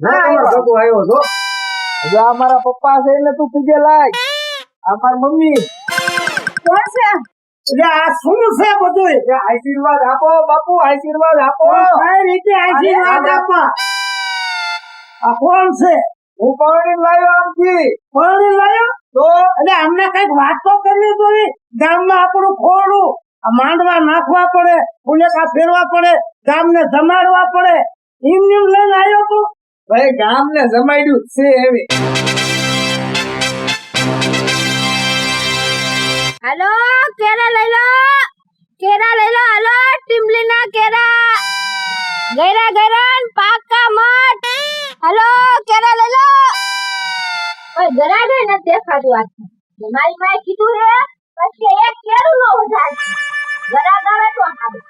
ના આવ્યો. તમારો ભગો આવ્યો છો? હવે આ મારા પપ્પા છે એટલે તું પૂજે લાય. આ મારી મમ્મી. કોણ છે? એટલે આ શું છે બધું? આશીર્વાદ આપો બાપુ આશીર્વાદ આપો. આશીર્વાદ આ કોણ છે? હું પાણી લાવ્યો આમથી. પાણી લાવ્યો તો? એટલે અમને કંઈક વાત તો કરવી જોઈએ ગામમાં આપણું ખોડું. આ માંડવા નાખવા પડે ફુલેકા ફેરવા પડે ગામને જમાડવા પડે. એમ એમ લઈને આવ્યો તું. ભાઈ, ગામને જમાડ્યું છે એવી. હાલો, કેરા લઈ લો. કેરા લઈ લો, હાલો ટીમલીના કેરા. ગેરા ગેરા પાકા મઠ. હાલો, કેરા લઈ લો. ઓય ગરાડે ન દેખાતું આ મારી માએ કીધું હે, પછી એક કેરું નો વધાર. ગરા ગાવે તો હારું.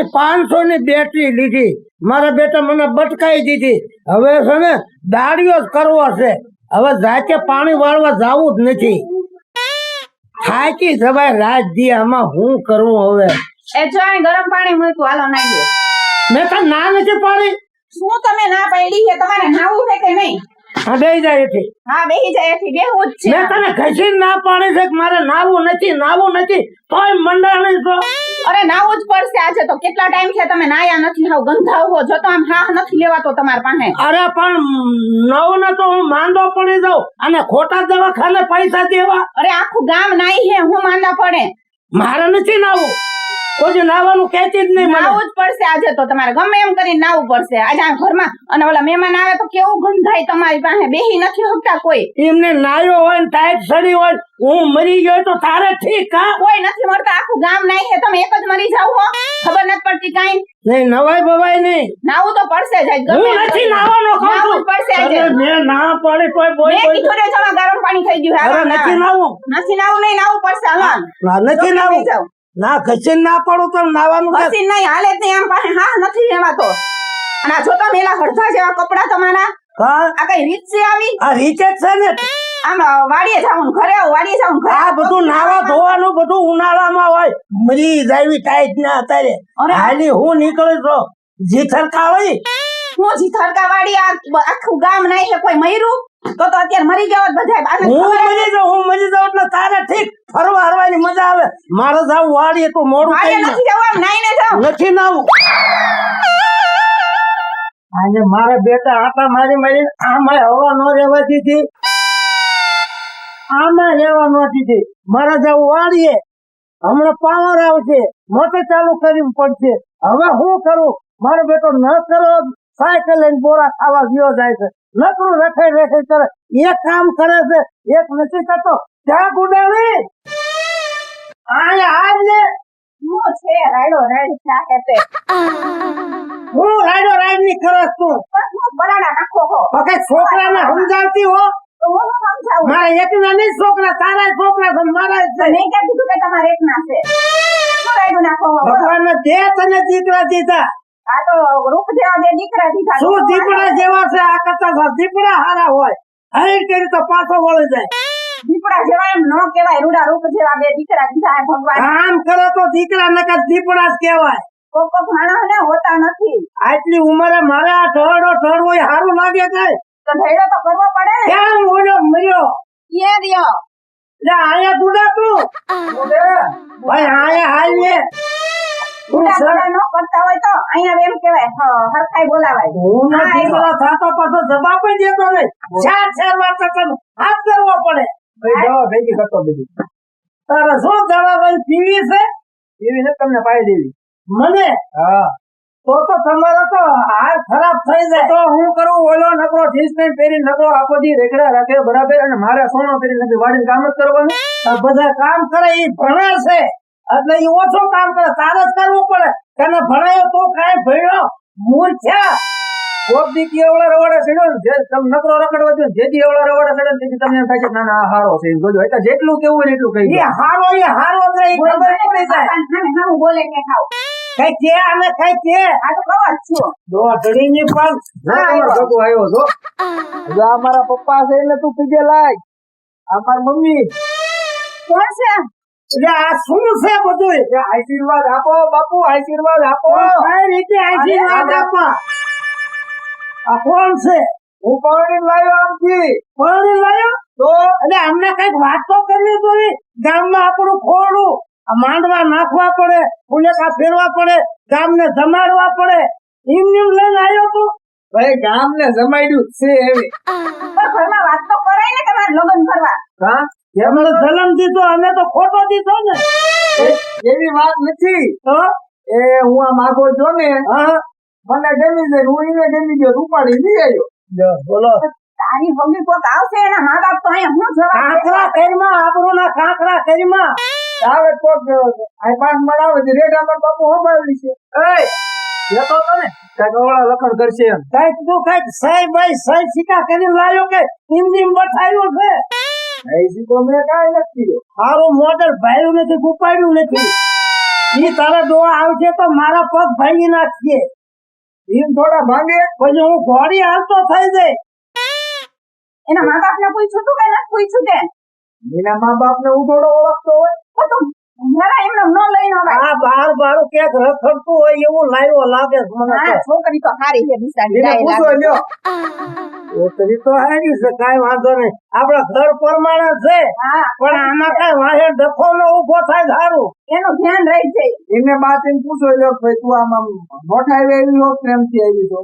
સાડી પાંચસો ની બેટરી લીધી. મારા બેટા મને બટકાઈ દીધી. હવે છે ને દાડીઓ જ કરવો છે. હવે જાતે પાણી વાળવા જાવું જ નથી. થાકી જવાય રાત દી આમાં હું કરવું હવે? એ જો ગરમ પાણી મૂક્યું હાલો ના દો. મેં તો ના નથી પાડી? શું તમે ના પાડી છે? તમારે નાવું છે કે નહીં? હા જાય છે હા બેહી જાય એથી બેહવું જ છે. મેં તને ઘસીને ના પાડી છે કે મારે નાવું નથી નાવું નથી? તોય મંડાણી છો અરે નાવું જ પડશે આજે તો. કેટલા ટાઈમ છે તમે નાયા નથી હાવ ગંધાવો. જો તો આમ હા નથી લેવાતો તમારા પાસે. અરે પણ નવ ને તો હું માંદો પડી જાઉં. અને ખોટા દવાખાને પૈસા દેવા. અરે આખું ગામ નાઈ હે હું માંદા પડે. મારે નથી નાવું. કોઈ નાવાનું કહેતી જ નહીં નાવું જ પડશે આજે તો તમારે. ગમે એમ કરીને નાવું પડશે. આજે આ ઘરમાં અને ઓલા મહેમાન આવે તો કેવું ગંધાય તમારી પાસે? બેહી નથી શકતા કોઈ. એમને નાયો હોય ને ટાઈટ સડી હોય હું મરી ગયો તો તારે ઠીક હા? કોઈ નથી મળતા. આખું ગામ નાઈ છે. તમે એક જ મરી જાવ હો. ખબર નથી પડતી કાંઈ. નહીં નવાય બવાય નહીં. નાવું તો પડશે જ ગમે હું નથી. નાવાનો કહું છું. પડશે આજે. મે ના પડે કોઈ બોલ મે કીધું રે જમા ગરમ પાણી થઈ ગયું અરે નથી નાવું. નથી નાવું નહીં નાવું પડશે. હા. નથી નાવું. ના ઘસીન ના પડું તો નાવાનું ઘસીન નહીં હાલે જ નહીં આમ પાસે હા નથી એમાં તો અને આ જો તો મેલા હડધા જેવા કપડા તમારા? આ કઈ રીત છે આવી? આ રીતે જ છે ને. આમ વાડીએ જાવું ઘરે વાડીએ જાવું ઘરે આ બધું નાવા ધોવાનું બધું ઉનાળામાં હોય. મરી જાવી ટાઈટ ના અત્યારે. હાલી હું નીકળું તો. જીથરકા હોય. હું જી થરકા વાડી આખું ગામ નાઈ કોઈ મર્યું તો તો અત્યારે મરી ગયો બધા હું મરી જાઉં હું મરી જાઉં એટલે તારે ઠીક ફરવા હરવાની મજા આવે. મારે જાવ વાળીએ તો મોડું થઈ નથી જવું નહીં જાઓ જાય નથી નાવું આજે મારા બેટા આટા મારી મારી આમાં હવા ન રહેવા દીધી. આમાં રહેવા ન દીધી. મારે જાવ વાળીએ હમણાં પાવર આવશે. મોટર ચાલુ કરવી પડશે. હવે હું કરું? મારો બેટો ન કરો સાયકલ લઈને બોરા ખાવા ગયો જાય છે. નકરું રખે રખે કરે. એક કામ કરે છે એક નથી કરતો ક્યાં ગુડાવી. આયા આજ ને હું છે રાડો રાડ ચાહે તે હું રાડો રાડની કરસ તું બરાડા નાખો હો. પકે છોકરાને સમજાવતી હો? મારા એક ના નહીં છોકરા તારા છોકરા છે મારા છે. નહીં કે કીધું કે તમારે એક ના છે ભગવાન દે તને દીકરા દીધા. આ તો રૂપ જેવા બે દીકરા દીધા. શું દીપડા જેવા છે? આ કરતા દીપડા હારા હોય. હરી કરી તો પાછો વળી જાય. દીપડા જેવા એમ ન કહેવાય. રૂડા રૂપ જેવા બે દીકરા દીધા ભગવાન. આમ કરે તો દીકરા નકર દીપડા જ કહેવાય. કોક કોક માણસ ને હોતા નથી. આટલી ઉંમરે મારે આ ઢળો ઠરવો સારું હારું લાગે છે તો ધૈર્ય તો કરવો પડે. કેમ ઓલો મર્યો? કે દ્યો લે આયા ગુડા તું ભાઈ આયા હાલ કરતા હોય તો અહીંયા એમ કહેવાય હરખાઈ બોલાવાય. હું નથી આવ્યો. થાતો પાછો જવાબ જ દેતો નહીં. ચાર ચાર વાર તો હાથ કરવો પડે. ભાઈ દવા ભેગી કરતો બધી તારે શું દવા ભાઈ પીવી છે? ને તમને પાઈ દેવી. મને? હા. તો તો તમારો તો હાલ ખરાબ થઈ જાય. તો હું કરું ઓલો નકરો પેન્ટ પહેરી નકરો આખો દી રેકડા રાખે બરાબર અને મારે સોનો પહેરી નથી વાડીને કામ જ કરવાનું. બધા કામ કરે એ ભણે છે. એટલે એ ઓછો કામ કરે તારે જ કરવું પડે. તને ભણાયો તો કાંઈ ભણ્યો? મૂર્ખ્યા કોક દી કે રવાડે ચડ્યો જે તમે નકરો રખડવા દો જે દી એવડા રવાડે ચડે તેથી તમને એમ થાય કે ના ના આ હારો છે. જોજો એટલે જેટલું કેવું ને એટલું કહી એ હારો એ હારો છે એ ખબર પડી જાય. હું બોલે કે ખાવ કઈ કે અને કઈ કે આ તો જ છું. દો ઘડીની પણ ના તમારો આવ્યો. છો હવે આ પપ્પા છે એટલે તું પીજે લાય. આ મારી મમ્મી. કોણ છે? એટલે આ શું છે બધું આશીર્વાદ આપો બાપુ આશીર્વાદ આપો કઈ રીતે આશીર્વાદ આપવા આ કોણ છે હું પાણી લાવ્યો આમથી પાણી લાવ્યો તો એટલે અમને કંઈક વાત તો કરવી જોઈએ ગામમાં આપણું ખોડું આ માંડવા નાખવા પડે ફુલેકા ફેરવા પડે ગામને જમાડવા પડે એમ એમ લઈને આવ્યો તું ભાઈ ગામ ને જમાડ્યું છે એવી વાત તો કરાય ને તમારે લગ્ન કરવા હા એમને જન્મ દીધો અમે તો ખોટો દીધો ને. એવી વાત નથી. એ હું આ માગો છો ને મને ગમી જાય હું એને ગમી ગયો રૂપાળી લઈ આવ્યો. બોલો. તારી મમ્મી કોક આવશે એને મા બાપ તો અહીંયા હું જવા કાંકરા કરીમાં આબરૂ ના કાંકરા કરીમાં આવે કોક આ પાંચ મણ આવે છે રેડ અમાર બાપુ હોબાવી છે. એ તો તને કાંઈક અવળા લખણ કરશે એમ. કંઈક તું કંઈક સાહેબ ભાઈ સાહેબ સિક્કા કરીને લાવ્યો કે હિન્દી બઠાયો છે. એસી તો મેં કાંઈ નથી કીધું મારું મોડલ ભાઈ નથી ઉપાડ્યું નથી. ઈ તારા ડોહા આવશે તો મારા પગ ભાંગી નાખશે. એમ થોડા ભાંગે પછી હું ઘોડી હાલતો થઈ જાય. એના મા બાપ ને પૂછ્યું તું કે નથી પૂછ્યું કે? એના મા બાપ ને હું થોડો ઓળખતો હોય એમને ન છે છોકરી તો છે પૂછો હારી છે કાંઈ વાંધો નહીં. આપડે ઘર પરમાણ છે પણ આમાં કઈ વાહે ડખો નો ઊભો થાય સારું. એનું ધ્યાન રહી જાય એને બાત એને પૂછો ભાઈ તું આમ મોટા આવી આવી હો પ્રેમથી આવી છો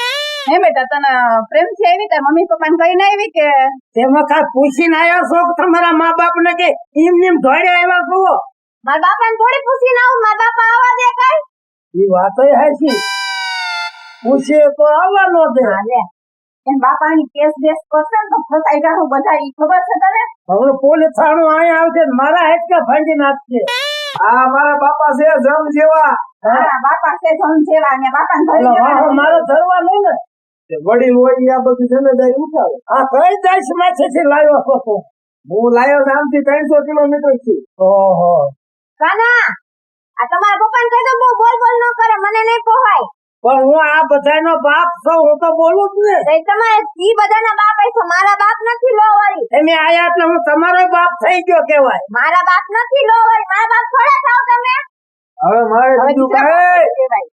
હે બેટા તને પ્રેમથી આવી? તાર મમ્મી પપ્પા ને કહીને આવી કે? તેમાં કાંઈ પૂછીને આવ્યા છો તમારા મા બાપ ને કે એમ એમ ધોડે આવ્યા છો? મારા બાપા ને થોડી પૂછીને આવું મારા બાપા આવવા દે કઈ એ વાત હાચી પૂછે તો આવવા નો દે લે. એન બાપાની કેસ બેસ કરશે તો ફસાઈ જાહું બધા ઈ ખબર છે તને? હવે પોલીસ થાણું અહીંયા આવશે ને મારા હેચકા ભાંગી નાખશે. આ મારા બાપા છે જમ જેવા. મારા બાપા છે જમ જેવા ને બાપા ને એટલે વાહો ઘરે ધરવા નહીં ને. વડી હોય આ બધું જિમ્મેદારી ઉઠાવે. આ કઈ દેશમાંથી લાવ્યો હું લાયો છું આમથી ત્રણસો કિલોમીટરથી. ઓહો. કાના આ તમારા પપ્પાને કહી દો બહુ બોલ બોલ ન કરે મને નહીં પોહાય. પણ હું આ બધાનો બાપ છું હું તો બોલું જ ને. એ તમારે ઈ બધાના બાપ હશો મારા બાપ નથી લો વાળી. તમે આયા એટલે હું તમારો બાપ થઈ ગયો કેવાય મારા બાપ નથી લો વાળી મારા બાપ થોડા થાવ તમે. હવે મારે બીજું કઈ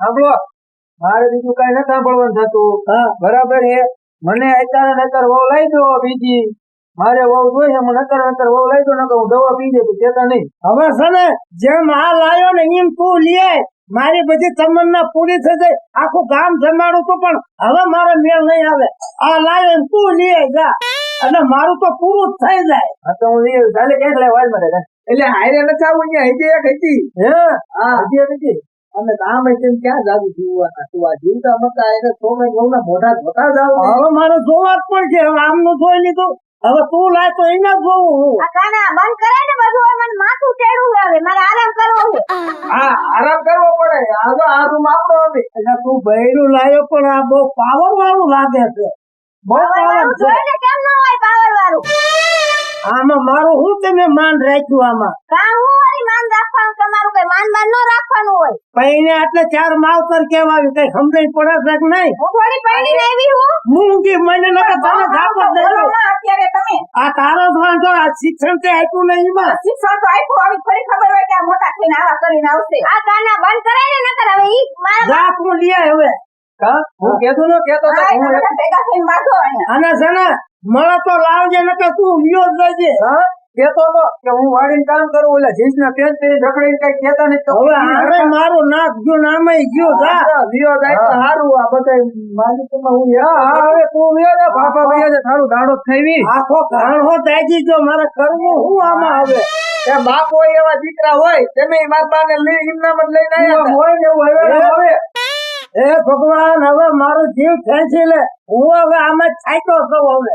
સાંભળો મારે બીજું કઈ નથી સાંભળવાનું થતું. બરાબર છે? મને અત્યારે નતર વહુ લઈ દો બીજી. મારે વહુ જોઈ છે મને અત્યારે અત્યારે વહુ લઈ દો ને હું દવા પી જતું કેતા નહીં. હવે છે ને જેમ આ લાયો ને એમ તું લે. મારી બધી તમન્ના પૂરી થઈ જાય. આખું ગામ જમાડું તો પણ હવે મારો મેળ નહીં આવે. આ લાયો ને તું લે જા. અને મારું તો પૂરું થઈ જાય. હા તો હું લઈ ચાલે ક્યાંક લેવા જ. મારે એટલે હારે નથી આવું અહીંયા હજી એક હતી. હે? હા. હજી હતી? અમે કામ હોય ક્યાં જાદુ જીવવાના તું આ જીવતા મતા એને સોમે ના મોઢા ધોતા જાવ હવે મારે જોવા જ છે હવે આમનું જોઈ લીધું. હવે તું લાય તો એને જોવું હું. આ કાના બંધ કરે ને બધું હવે મને માથું ટેડું આવે મારે આરામ કરવો છે. હા આરામ કરવો પડે. આ તો આ રૂમ આપણો હવે. એટલે તું બૈરું લાયો પણ આ બહુ પાવર વાળું લાગે છે. બહુ પાવર જોઈને કેમ ન હોય પાવર વાળું? આમાં મારું હું તમે માન રાખ્યું આમાં? કામ હું? વળી માન રાખવાનું તમારું કઈ માન માન ન રાખવાનું હોય. પૈને એટલે ચાર માવતર કેવાયું કઈ સમજાઈ પડે છે કે નહીં? હું થોડી પડીને આવી હું? મૂંગી મને તને ધાપો અત્યારે તમે. આ તારો વાંધો આ શિક્ષણ તે આપ્યું નહીં એમાં. શિક્ષણ તો આપ્યું આવી થોડી ખબર હોય કે આ મોટા થઈને આવા કરીને આવશે. આ કાના બંધ કરાય ને નકર હવે ઈ મારા જા લે હવે. હું? કેતો ન કેતો હું ભેગા થઈને બાંધો અને છે ને મળે તો લાવજે નકર તું લ્યો જ જજે હા? કેતો તો કે હું વાડીને કામ કરું એટલે જીન્સ ના પેન્ટ પહેરી રખડીને કઈ કેતા નહીં તો હવે આરે મારું નાક ગયું નામે ગયો જા. હા, વિયો જાય તો હારું આ બધા માલિકોમાં હું હા હા હવે તું વિયો જા બાપા વિયો જા થારું દાડો થઈ આખો ઘાણો દાજી જો મારે કરવું હું આમાં હવે એ બાપ હોય એવા દીકરા હોય તમે મારા બાને લઈ ઇમનામ જ લઈને આવ્યા હોય ને એવું હવે હવે. એ ભગવાન હવે મારો જીવ ખેંચી લે. હું હવે આમાં જ થાક્યો છું હવે.